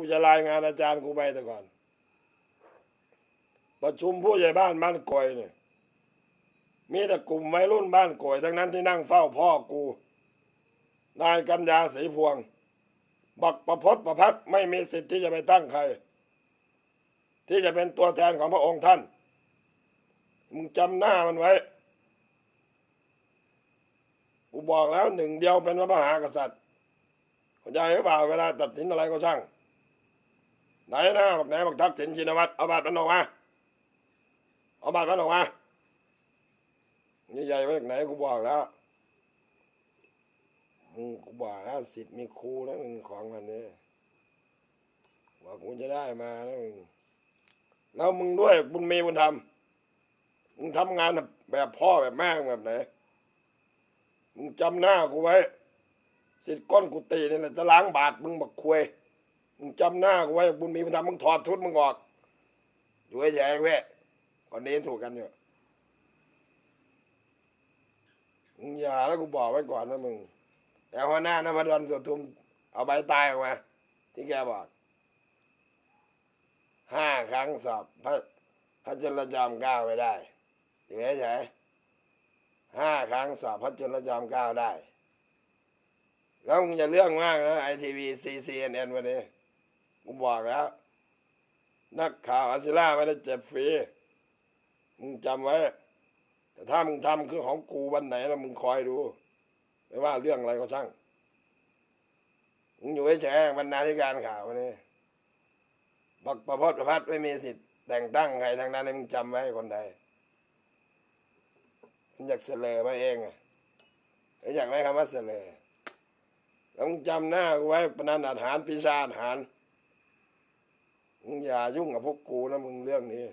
กูจะรายงานอาจารย์กูไปแต่ก่อน ประชุมผู้ใหญ่บ้านบ้านกอยเนี่ยมีแต่กลุ่มวัยรุ่นบ้านกอยทั้งนั้นที่นั่งเฝ้าพ่อกู นายกัญญาศรีพวง บักประพศประพัฒไม่มีสิทธิ์ที่จะไปตั้งใคร ที่จะเป็นตัวแทนของพระองค์ท่าน มึงจำหน้ามันไว้กูบอกแล้วหนึ่งเดียวเป็นพระมหากษัตริย์เข้าใจหรือเปล่าเวลาตัดสินอะไรก็ช่าง ไหนนะบักไหนบักทักษิณชินวัตรเอาบัตรมันออกมาเอาบัตรมันออกมานี่ใหญ่ไว้จากไหนกูบอกแล้วมึงกูบอกแล้วสิทธิ์มีครูนะมึงของมันเนี่ว่ากูจะได้มาแล้วมึงแล้วมึงด้วยบุญมีบุญธรรมมึงทำงานแบบพ่อแบบแม่แบบไหนมึงจำหน้ากูไว้ สิทธิ์ก้นกุฏินี่แหละจะล้างบาทมึงบักควย มึงจำหน้ากูไว้บุญมีบุญธรรมมึงถอดชุดมึงออกอยู่เฉยๆเว้ยก่อนนี้ถูกกันอยู่มึงอย่าแล้วกูบอกไว้ก่อนนะมึงแต่หัวหน้านพดลสุทุม เอาใบตายออกมาที่แกบอกห้าครั้งสอบพระพระจุลจอมเกล้าไม่ได้อยู่เฉยๆห้าครั้งสอบพระจุลจอมเกล้าได้ แล้วมึงอย่าเรื่องมากนะไอทีวีซีซีเอ็นเอ็นวันนี้ กูบอกแล้ว นักข่าวอาซิล่าไม่ได้เจ็บฟรีมึงจำไว้ แต่ถ้ามึงทำคือของกูวันไหนแล้วมึงคอยดู ไม่ว่าเรื่องอะไรก็ช่าง มึงอยู่เฉยๆบรรณาธิการข่าววันนี้บักประพจน์ประพัฒน์ไม่มีสิทธิ์แต่งตั้งใครทางนั้นให้มึงจำไว้คนใดมึงอยากเสลอมาเองอะหรืออยากได้คำว่าเสลอต้องจำหน้ากูไว้ปนันอาหารปีศาจอาหาร อย่ายุ่งกับพวกกูนะมึงเรื่องนี้